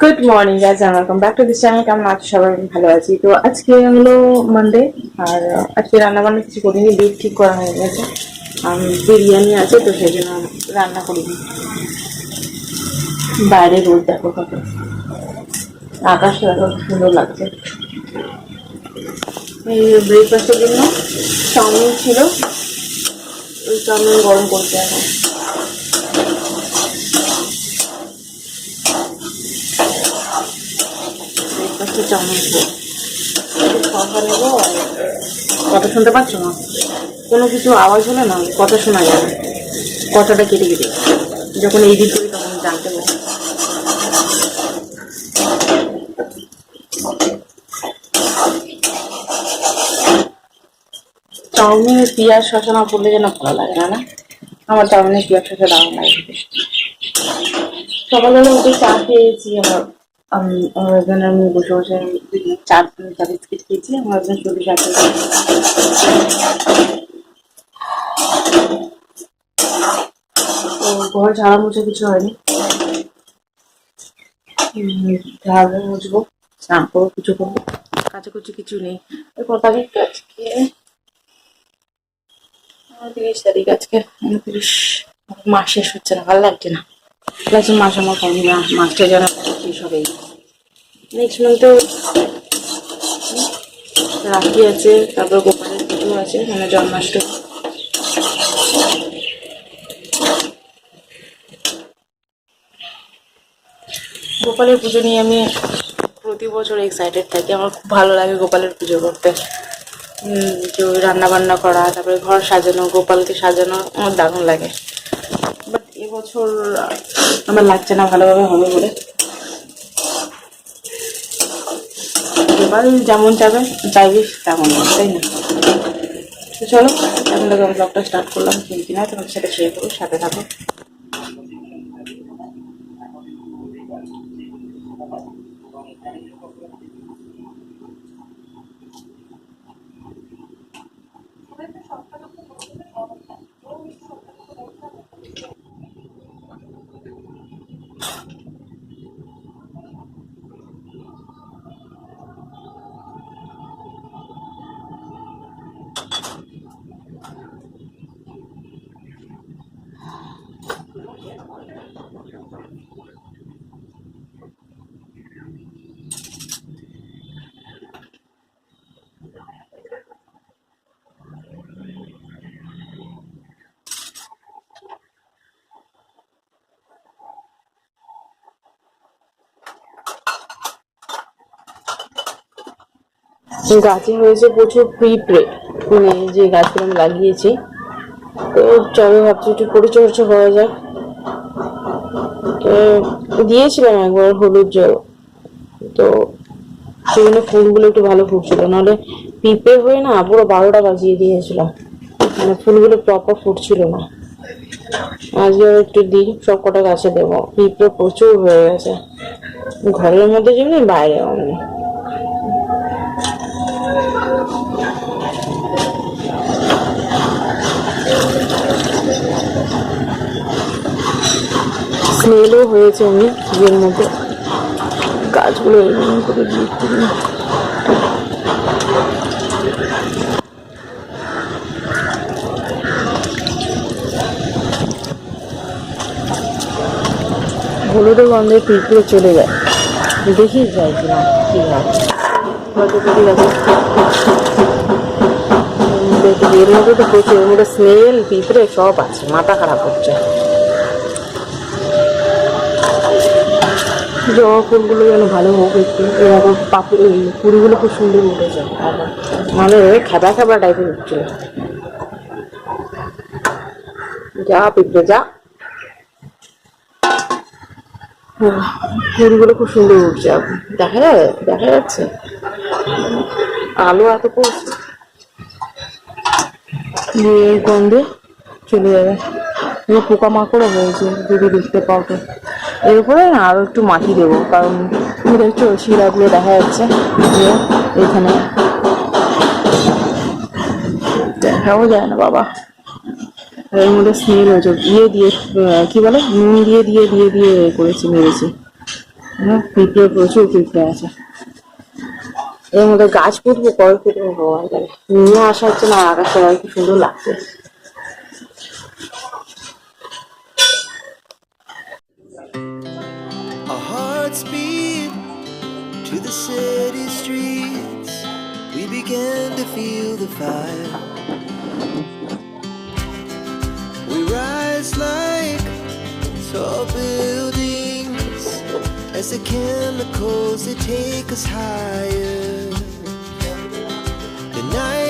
Good morning guys and welcome back to this channel কেমন আছো সবাই? ভালো আছি। তো আজকে হলো মানডে আর আজকে রান্না বান্না কিছু করিনি ডেট ঠিক করা হয়ে গেছে। বিরিয়ানি আছে, তো সেই জন্য রান্না করিনি। বাইরে রোদ দেখো কত। আকাশটা দেখো সুন্দর লাগছে। এই ব্রেকফাস্টের জন্য চাউমিন ছিল। ওই চাউমিন গরম করতে এখন ব্রেকফাস্টে চাউমিন খাব নেব কথা শুনতে পাচ্ছ না? কোনো কিছু আওয়াজ হলে না কথা শোনা যায় কথাটা কেটে কেটে। যখন এডিট করি তখন জানতে পারি চাউমিনে পেঁয়াজ শসা না পড়লে যেন ভালো লাগে না না? আমার চাউমিনে পেঁয়াজ শসা দারুণ লাগে সকালবেলা উঠে চা খেয়েছি, আমার আমি আমার হাজব্যান্ড আমি বসে বসে চা চা বিস্কিট খেয়েছি আমার হাজব্যান্ড শুধু চা ঘর ঝাড়া মুছে কিছু হয়নি। ঝাড়ু মুছবো স্নান করব কিছু করব, কাচাকুচি কিছু নেই। এই কত তারিখ আজকে? তিরিশ তারিখ আজকে, উনত্রিশ। মাস শেষ হচ্ছে না, ভালো লাগছে না। লাগছে মাস আমার কমই না মাসটা যেন শেষ হবেই নেক্সট মান্থে রাখি আছে তারপর গোপালের পুজো আছে মানে জন্মাষ্টমী গোপালের পুজো নিয়ে আমি প্রতি বছর এক্সাইটেড থাকি। আমার খুব ভালো লাগে গোপালের পুজো করতে। যে রান্না বান্না করা, তারপরে ঘর সাজানো, গোপালকে সাজানো, আমার দারুণ লাগে। এবছর আমার লাগছে না ভালোভাবে হবে বলে। এবার যেমন চাবে, চাইবি তেমন তাই না? তো চলো, এখন ব্লগটা স্টার্ট করলাম। কিন্তু না তোমার সাথে শেয়ার করো, সাথে থাকো। you গাছে হয়েছে প্রচুর পিঁপড়ে মানে যে গাছগুলো আমি লাগিয়েছি। তো চলো ভাবছি একটু পরিচর্যা করা যাক। দিয়েছিলাম একবার হলুদ জল। তো সেগুলো ফুলগুলো একটু ভালো ফুটছিল। নাহলে পিঁপড়ে হয়ে না পুরো বারোটা বাজিয়ে দিয়েছিলাম। মানে ফুলগুলো প্রপার ফুটছিল না। আজকে একটু দিই, সব কটা গাছে দেবো। পিঁপড়ে প্রচুর হয়ে গেছে। ঘরের মধ্যে যেমনি বাইরে অমনি স্মেলও হয়েছে আমি ইয়ের মধ্যে। গাছগুলো এরকম করে দিয়ে। হলুদের গন্ধে পিঁপড়ে চলে যায়। দেখি যাই কিনা, কি হয়। এর মধ্যে তো প্রচুর এর মধ্যে স্মেল পিঁপড়ে সব আছে মাথা খারাপ হচ্ছে জবা ফুলগুলো যেন ভালো হোক একটু এরকম পাপড়ি কুড়িগুলো খুব সুন্দর উঠেছে। মানে খাবা খাবা টাইপের উঠছিল যা পিঁপড়ে যা কুড়িগুলো খুব সুন্দর উঠছে দেখা যায় দেখা যাচ্ছে আলো এত পড়ছে দিয়ে এই গন্ধে চলে যাবে। পুরো পোকামাকড়ও হয়েছে, যদি দেখতে পাও তো। এরপরে না আরও একটু মাটি দেবো, কারণ দেখছ শিরাগুলো দেখা যাচ্ছে। যে এখানে দেখাও যায় না বাবা। এর মধ্যে স্মেল হয়েছে। ইয়ে দিয়ে কি বলে? নুন দিয়ে দিয়ে দিয়ে দিয়ে করেছি, মেরেছি। হ্যাঁ পিঁপড়ে প্রচুর পিঁপড়ে আছে। এর মধ্যে গাছ পুঁতবো কবে পুঁতবো ভগবান জানে নিয়ে আসা হচ্ছে না আকাশ সবাই কি সুন্দর লাগছে Our to the city streets. We began to feel the fire. We rise like tall buildings as the chemicals they take us higher.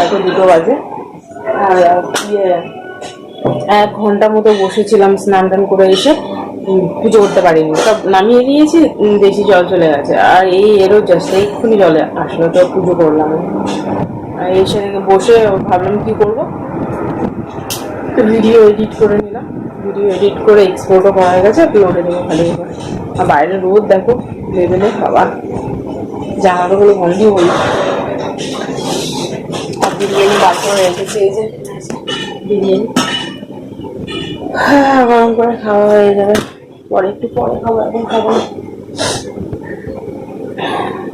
রাখো দুটো বাজে। আর এক ঘণ্টা মতো বসেছিলাম, স্নান টান করে এসে। পুজো করতে পারিনি। সব নামিয়ে দিয়েছি বেশি জল চলে গেছে। আর এই এরও জাস্ট এইক্ষুনি জলে আসলো, তো পুজো করলাম। আর এসে বসে ভাবলাম কি করব। ভিডিও এডিট করে নিলাম। ভিডিও এডিট করে এক্সপোর্টও করা গেছে আপলোডে দেবো খালি। আর বাইরে রোদ দেখো লেভেলে বাবা জামাগুলো বন্দি হই আর বিরিয়ানি বার করে এই যে বিরিয়ানি। হ্যাঁ গরম করে খাওয়া হয়ে যাবে। পরে একটু পরে খাব, এখন খাব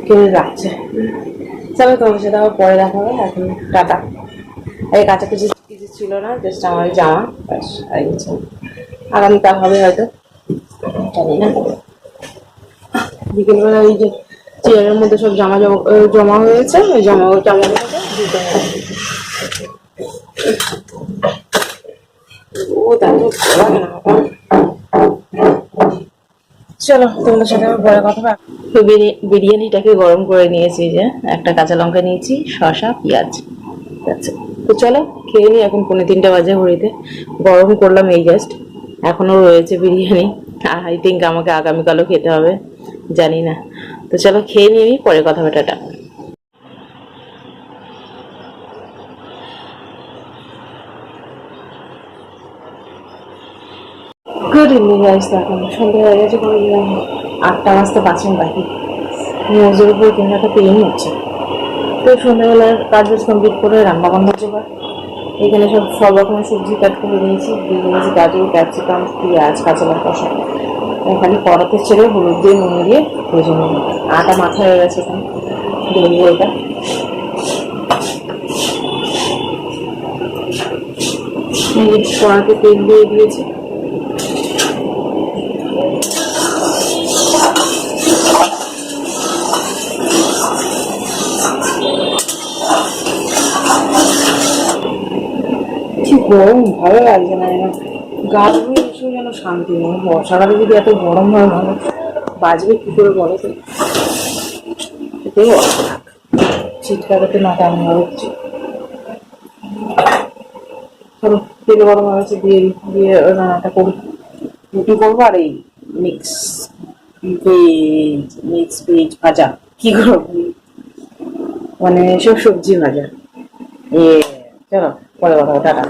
কেউ রাখছে চলো তোমার সাথে আবার পরে দেখা হবে, এখন টাটা। এই কাঁচা কিছু ছিল না জাস্ট আমার জামা, ব্যাস আর কিছু। আগামীকাল হবে হয়তো, জানি না। বিকেলবেলা ওই যে চেয়ারের মধ্যে সব জামা জমা- হয়েছে। ওই জামা জামাগুলোকে এখন। চলো, তোমাদের সাথে পরে কথা হবে। তো বিরিয়ানিটাকে গরম করে নিয়েছি যে, একটা কাঁচা লঙ্কা নিয়েছি, শসা, পেঁয়াজ আচ্ছা তো চলো, খেয়ে নিই এখন পনেরো তিনটা বাজে ঘড়িতে। গরম করলাম এই জাস্ট এখনও রয়েছে বিরিয়ানি। আর আই থিঙ্ক আমাকে আগামীকালও খেতে হবে, জানি না। তো চলো খেয়ে নিয়ে নিই পরে কথা গুড ইভিনিং গাইস সন্ধ্যা হয়ে গেছে, কোনো আটটা বাজতে মিনিট বাকি। নিউজের উপর কিনা একটা পেন হচ্ছে। তো সন্ধ্যাবেলার কাজ কমপ্লিট করে রান্না বান্না জোগাড় এখানে সব সব রকমের সবজি কাট করে দিয়েছি দিয়ে দিয়েছি গাজর, ক্যাপসিকাম, পেঁয়াজ কাঁচা লঙ্কা সব। এখানে কড়াতে ছেড়ে হলুদ দিয়ে নুন দিয়ে ভেজে নেব। আটা মাথা হয়ে গেছে এখানে। দেখব এটা। কড়াতে তেল দিয়ে দিয়েছি। গরম, ভালো লাগছে না গা শান্তি নেই। বর্ষাকালে যদি এত গরম হয়, মানুষ বাজবে কি করে বলো তো? এতেই অর্থ থাক শীতকালেতে মাথা আমি হচ্ছে চলো তেল গরম হয়ে গেছে, দিয়ে। দিয়ে রান্নাটা করি রুটি করব আর এই মিক্স ভেজ মিক্স ভেজ ভাজা। কি করব? মানে সব সবজি ভাজা। এ, চলো, পরে কথা টাটা।